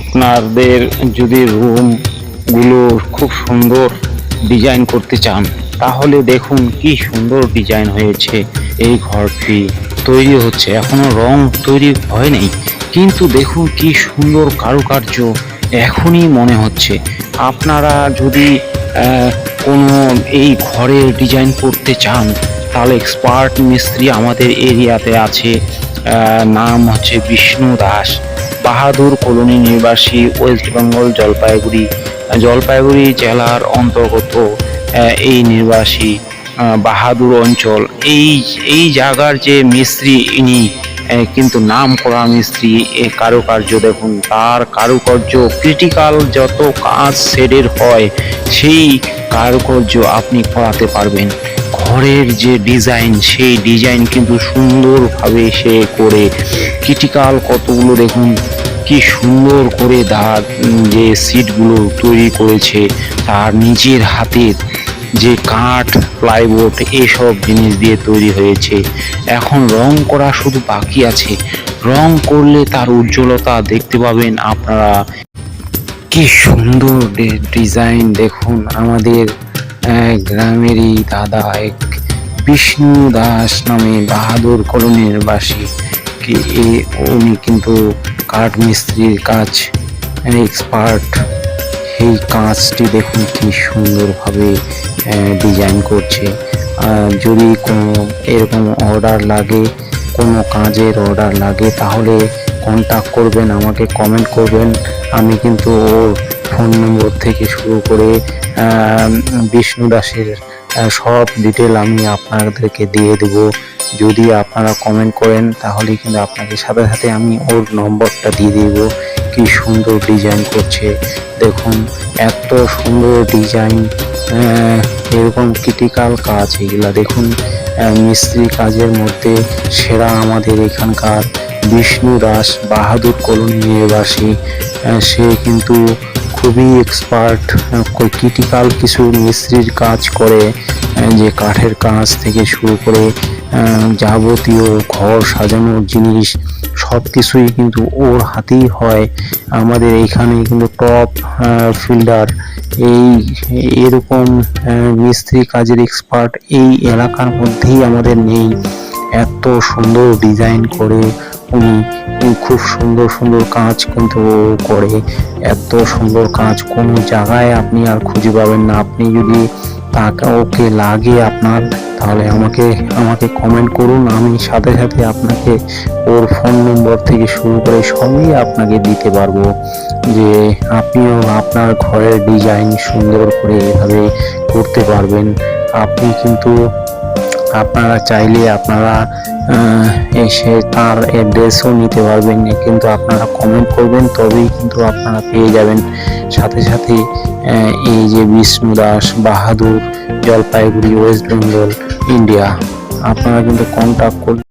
আপনাদের যদি রুমগুলো খুব সুন্দর ডিজাইন করতে চান, তাহলে দেখুন কি সুন্দর ডিজাইন হয়েছে এই ঘরটি। তৈরি হচ্ছে, এখনও রং তৈরি হয়নি কিন্তু দেখুন কি সুন্দর কারুকার্য এখনই মনে হচ্ছে। আপনারা যদি কোনো এই ঘরের ডিজাইন করতে চান, তাহলে এক্সপার্ট মিস্ত্রি আমাদের এরিয়াতে আছে নাম হচ্ছে বিষ্ণু দাস। বাহাদুর কলোনি নিবাসী ওয়েস্ট বেঙ্গল জলপাইগুড়ি জলপাইগুড়ি জেলার অন্তর্গত এই আহ, বাহাদুর অঞ্চল। এই এই জায়গার যে মিস্ত্রি ইনি কিন্তু নাম করা মিস্ত্রি এ কারুকার্য দেখুন তার কারুকার্য ক্রিটিক্যাল যত কাজ শেডের হয় সেই কারুকার্য আপনি করাতে পারবেন। ঘরের যে ডিজাইন সেই ডিজাইন কিন্তু সুন্দরভাবে সে করে। ক্রিটিক্যাল কতগুলো দেখুন কি সুন্দর করে তার যে সিটগুলো তৈরি করেছে তার নিজের হাতের যে কাঠ প্লাইবোর্ড এসব জিনিস দিয়ে তৈরি হয়েছে। এখন রং করা শুধু বাকি আছে। রং করলে তার উজ্জ্বলতা দেখতে পাবেন আপনারা। কি সুন্দর ডিজাইন দেখুন আমাদের গ্রামেরই দাদা, এক বিষ্ণু দাস নামে বাহাদুর কলোনির বাসী। কি উনি কিন্তু কাঠ মিস্ত্রির কাজ এক্সপার্ট এই কাজটি দেখুন কি সুন্দরভাবে ডিজাইন করছে। যদি কোনো এরকম অর্ডার লাগে, কোনো কাজের অর্ডার লাগে, তাহলে কন্ট্যাক্ট করবেন, আমাকে কমেন্ট করবেন। আমি কিন্তু ওর ফোন নম্বর থেকে শুরু করে বিষ্ণু দাসের সব ডিটেল আমি আপনাদেরকে দিয়ে দেব। যদি আপনারা কমেন্ট করেন, তাহলে কিন্তু আপনাকে সাথে সাথে আমি ওর নম্বরটা দিয়ে দেব। কি সুন্দর ডিজাইন করছে। দেখুন, এত সুন্দর ডিজাইন এরকম ক্রিটিক্যাল কাজ এগুলা। দেখুন মিস্ত্রি কাজের মধ্যে সেরা আমাদের এখানকার বিষ্ণু দাস বাহাদুর কলোনি নিবাসী। সে কিন্তু খুবই এক্সপার্ট ক্রিটিক্যাল কিছু মিস্ত্রির কাজ করে যে কাঠের কাজ থেকে শুরু করে যাবতীয় ঘর সাজানোর জিনিস সব কিছুই কিন্তু ওর হাতেই হয়। আমাদের এইখানে কিন্তু টপ ফিল্ডার এই, এরকম মিস্ত্রি কাজের এক্সপার্ট এই এলাকার মধ্যেই আমাদের নেই। এত সুন্দর ডিজাইন করে খুব সুন্দর সুন্দর কাজ কিন্তু করে। এত সুন্দর কাজ, কোনো জায়গায় আপনি আর খুঁজে পাবেন না। আপনি যদি তাকে, ওকে লাগে আপনার, তাহলে আমাকে আমাকে কমেন্ট করুন। আমি সাথে সাথে আপনাকে ওর ফোন নম্বর থেকে শুরু করে সবই আপনাকে দিতে পারব। যে আপনিও আপনার ঘরের ডিজাইন সুন্দর করে এভাবে করতে পারবেন। আপনি কিন্তু আপনারা চাইলে আপনারা এসে তার অ্যাড্রেসও নিতে পারবেন। কিন্তু আপনারা কমেন্ট করবেন, তবেই কিন্তু আপনারা পেয়ে যাবেন। সাথে সাথে এই যে বিষ্ণু দাস বাহাদুর জলপাইগুড়ি ওয়েস্ট বেঙ্গল ইন্ডিয়া আপনারা কিন্তু কন্ট্যাক্ট করলে